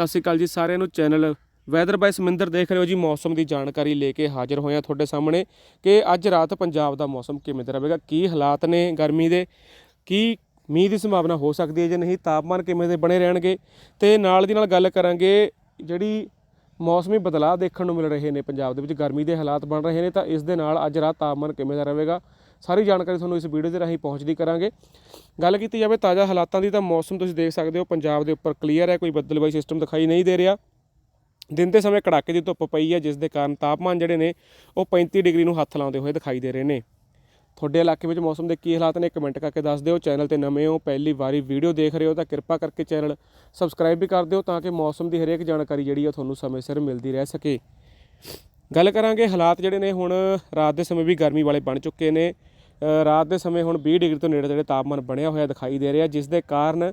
ਸਤਿ ਸ਼੍ਰੀ ਅਕਾਲ ਜੀ ਸਾਰਿਆਂ ਨੂੰ ਚੈਨਲ ਵੈਦਰ ਬਾਈ ਸਮਿੰਦਰ ਦੇਖ ਰਹੇ ਹੋ ਜੀ। ਮੌਸਮ ਦੀ ਜਾਣਕਾਰੀ ਲੈ ਕੇ ਹਾਜ਼ਰ ਹੋਏ ਹਾਂ ਤੁਹਾਡੇ ਸਾਹਮਣੇ ਕਿ ਅੱਜ ਰਾਤ ਪੰਜਾਬ ਦਾ ਮੌਸਮ ਕਿਵੇਂ ਦਾ ਰਹੇਗਾ, ਕੀ ਹਾਲਾਤ ਨੇ ਗਰਮੀ ਦੇ, ਕੀ ਮੀਂਹ ਦੀ ਸੰਭਾਵਨਾ ਹੋ ਸਕਦੀ ਹੈ ਜਾਂ ਨਹੀਂ, ਤਾਪਮਾਨ ਕਿਵੇਂ ਦੇ ਬਣੇ ਰਹਿਣਗੇ ਤੇ ਨਾਲ ਦੀ ਨਾਲ ਗੱਲ ਕਰਾਂਗੇ ਜਿਹੜੀ ਮੌਸਮੀ ਬਦਲਾਅ ਦੇਖਣ ਨੂੰ ਮਿਲ ਰਹੇ ਨੇ। ਪੰਜਾਬ ਦੇ ਵਿੱਚ ਗਰਮੀ ਦੇ ਹਾਲਾਤ ਬਣ ਰਹੇ ਨੇ ਤਾਂ ਇਸ ਦੇ ਨਾਲ ਅੱਜ ਰਾਤ ਤਾਪਮਾਨ ਕਿਵੇਂ ਦਾ ਰਹੇਗਾ ਸਾਰੀ ਜਾਣਕਾਰੀ ਤੁਹਾਨੂੰ ਇਸ ਵੀਡੀਓ ਦੇ ਰਾਹੀਂ ਪਹੁੰਚਦੀ ਕਰਾਂਗੇ। ਗੱਲ ਕੀਤੀ ਜਾਵੇ ਤਾਜ਼ਾ ਹਾਲਾਤਾਂ ਦੀ ਤਾਂ ਮੌਸਮ ਤੁਸੀਂ ਦੇਖ ਸਕਦੇ ਹੋ, ਪੰਜਾਬ ਦੇ ਉੱਪਰ ਕਲੀਅਰ ਹੈ, ਕੋਈ ਬੱਦਲਬਾਈ ਸਿਸਟਮ ਦਿਖਾਈ ਨਹੀਂ ਦੇ ਰਿਹਾ। ਦਿਨ ਦੇ ਸਮੇਂ ਕੜਾਕੇ ਦੀ ਧੁੱਪ ਪਈ ਹੈ, ਜਿਸ ਦੇ ਕਾਰਨ ਤਾਪਮਾਨ ਜਿਹੜੇ ਨੇ, ਉਹ 35 ਡਿਗਰੀ ਨੂੰ ਹੱਥ ਲਾਉਂਦੇ ਹੋਏ ਦਿਖਾਈ ਦੇ ਰਹੇ ਨੇ। ਤੁਹਾਡੇ ਇਲਾਕੇ ਵਿੱਚ ਮੌਸਮ ਦੇ ਕੀ ਹਾਲਾਤ ਨੇ, ਕਮੈਂਟ ਕਰਕੇ ਦੱਸ ਦਿਓ। ਚੈਨਲ ਤੇ ਨਵੇਂ ਹੋ, ਪਹਿਲੀ ਵਾਰੀ ਵੀਡੀਓ ਦੇਖ ਰਹੇ ਹੋ ਤਾਂ ਕਿਰਪਾ ਕਰਕੇ ਚੈਨਲ ਸਬਸਕ੍ਰਾਈਬ ਵੀ ਕਰ ਦਿਓ ਤਾਂ ਕਿ ਮੌਸਮ ਦੀ ਹਰੇਕ ਜਾਣਕਾਰੀ ਜਿਹੜੀ ਆ ਤੁਹਾਨੂੰ ਸਮੇਂ ਸਿਰ ਮਿਲਦੀ ਰਹਿ ਸਕੇ। ਗੱਲ ਕਰਾਂਗੇ ਹਾਲਾਤ ਜਿਹੜੇ ਨੇ, ਹੁਣ ਰਾਤ ਦੇ ਸਮੇਂ ਵੀ ਗਰਮੀ ਵਾਲੇ ਬਣ ਚੁੱਕੇ ਨੇ। ਰਾਤ ਦੇ ਸਮੇਂ ਹੁਣ 20 ਡਿਗਰੀ ਤੋਂ ਨੇੜੇ ਤੇੜੇ ਤਾਪਮਾਨ ਬਣਿਆ ਹੋਇਆ ਦਿਖਾਈ ਦੇ ਰਿਹਾ, ਜਿਸ ਦੇ ਕਾਰਨ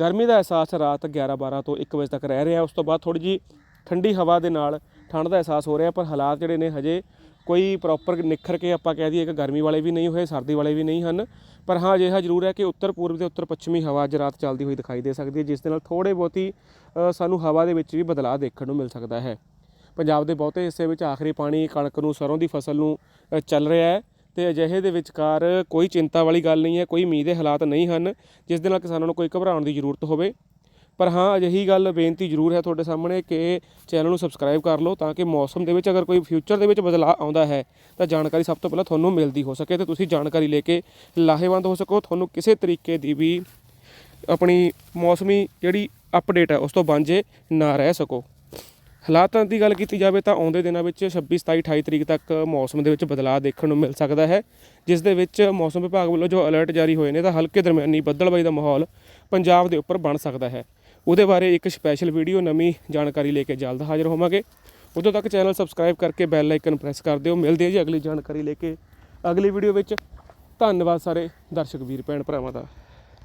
ਗਰਮੀ ਦਾ ਅਹਿਸਾਸ ਰਾਤ 11 12 ਤੋਂ 1 ਵਜੇ ਤੱਕ ਰਹਿ ਰਿਹਾ। ਉਸ ਤੋਂ ਬਾਅਦ ਥੋੜੀ ਜੀ ਠੰਡੀ ਹਵਾ ਦੇ ਨਾਲ ਠੰਡ ਦਾ ਅਹਿਸਾਸ ਹੋ ਰਿਹਾ, ਪਰ ਹਾਲਾਤ ਜਿਹੜੇ ਨੇ ਹਜੇ ਕੋਈ ਪ੍ਰੋਪਰ ਨਿਖਰ ਕੇ ਆਪਾਂ ਕਹਿ ਦਈਏ ਕਿ ਗਰਮੀ ਵਾਲੇ ਵੀ ਨਹੀਂ ਹੋਏ, ਸਰਦੀ ਵਾਲੇ ਵੀ ਨਹੀਂ ਹਨ। ਪਰ ਹਾਂ, ਅਜਿਹਾ ਜ਼ਰੂਰ ਹੈ ਕਿ ਉੱਤਰ ਪੂਰਬ ਤੇ ਉੱਤਰ ਪੱਛਮੀ ਹਵਾ ਅੱਜ ਰਾਤ ਚੱਲਦੀ ਹੋਈ ਦਿਖਾਈ ਦੇ ਸਕਦੀ ਹੈ, ਜਿਸ ਦੇ ਨਾਲ ਥੋੜੇ ਬਹੁਤੀ ਸਾਨੂੰ ਹਵਾ ਦੇ ਵਿੱਚ ਵੀ ਬਦਲਾਅ ਦੇਖਣ ਨੂੰ ਮਿਲ ਸਕਦਾ ਹੈ। ਪੰਜਾਬ ਦੇ ਬਹੁਤੇ ਹਿੱਸੇ ਵਿੱਚ ਆਖਰੀ ਪਾਣੀ ਕਣਕ ਨੂੰ ਸਰੋਂ ਦੀ ਫਸਲ ਨੂੰ ਚੱਲ ਰਿਹਾ ਹੈ। ਤੇ ਅਜਿਹੇ ਦੇ ਵਿਚਕਾਰ ਕੋਈ ਚਿੰਤਾ ਵਾਲੀ ਗੱਲ ਨਹੀਂ ਹੈ, ਕੋਈ ਮੀਂਹ ਦੇ ਹਾਲਾਤ ਨਹੀਂ ਹਨ, ਜਿਸ ਦੇ ਨਾਲ ਕਿਸਾਨਾਂ ਨੂੰ ਕੋਈ ਘਬਰਾਉਣ ਦੀ ਜ਼ਰੂਰਤ ਹੋਵੇ। ਪਰ ਹਾਂ, ਅਜਿਹੀ ਗੱਲ ਬੇਨਤੀ ਜ਼ਰੂਰ ਹੈ ਤੁਹਾਡੇ ਸਾਹਮਣੇ ਕਿ ਚੈਨਲ ਨੂੰ ਸਬਸਕ੍ਰਾਈਬ ਕਰ ਲਓ ਤਾਂ ਕਿ ਮੌਸਮ ਦੇ ਵਿੱਚ ਅਗਰ ਕੋਈ ਫਿਊਚਰ ਦੇ ਵਿੱਚ ਬਦਲਾਅ ਆਉਂਦਾ ਹੈ, ਤਾਂ ਜਾਣਕਾਰੀ ਸਭ ਤੋਂ ਪਹਿਲਾਂ ਤੁਹਾਨੂੰ ਮਿਲਦੀ ਹੋ ਸਕੇ ਤੇ ਤੁਸੀਂ ਜਾਣਕਾਰੀ ਲੈ ਕੇ ਲਾਹੇਵੰਦ ਹੋ ਸਕੋ। ਤੁਹਾਨੂੰ ਕਿਸੇ ਤਰੀਕੇ ਦੀ ਵੀ ਆਪਣੀ ਮੌਸਮੀ ਜਿਹੜੀ ਅਪਡੇਟ ਹੈ, ਉਸ ਤੋਂ ਵਾਂਝੇ ਨਾ ਰਹਿ ਸਕੋ। ਹਾਲਾਤਾਂ ਦੀ ਗੱਲ ਕੀਤੀ ਜਾਵੇ ਤਾਂ ਆਉਂਦੇ ਦਿਨਾਂ ਵਿੱਚ 26 27 28 ਤਰੀਕ ਤੱਕ ਮੌਸਮ ਦੇ ਵਿੱਚ ਬਦਲਾਅ ਦੇਖਣ ਨੂੰ ਮਿਲ ਸਕਦਾ ਹੈ, ਜਿਸ ਦੇ ਵਿੱਚ ਮੌਸਮ ਵਿਭਾਗ ਵੱਲੋਂ ਜੋ ਅਲਰਟ ਜਾਰੀ ਹੋਏ ਨੇ ਤਾਂ ਹਲਕੇ ਦਰਮਿਆਨੀ ਬੱਦਲਬਾਈ ਦਾ ਮਾਹੌਲ ਪੰਜਾਬ ਦੇ ਉੱਪਰ ਬਣ ਸਕਦਾ ਹੈ। ਉਹਦੇ ਬਾਰੇ ਇੱਕ ਸਪੈਸ਼ਲ ਵੀਡੀਓ ਨਵੀਂ ਜਾਣਕਾਰੀ ਲੈ ਕੇ ਜਲਦ ਹਾਜ਼ਰ ਹੋਵਾਂਗੇ। ਉਦੋਂ ਤੱਕ ਚੈਨਲ ਸਬਸਕ੍ਰਾਈਬ ਕਰਕੇ ਬੈਲ ਆਈਕਨ ਪ੍ਰੈਸ ਕਰ ਦਿਓ। ਮਿਲਦੇ ਹਾਂ ਜੀ ਅਗਲੀ ਜਾਣਕਾਰੀ ਲੈ ਕੇ ਅਗਲੀ ਵੀਡੀਓ ਵਿੱਚ। ਧੰਨਵਾਦ ਸਾਰੇ ਦਰਸ਼ਕ ਵੀਰ, ਭੈਣ ਭਰਾਵਾਂ ਦਾ।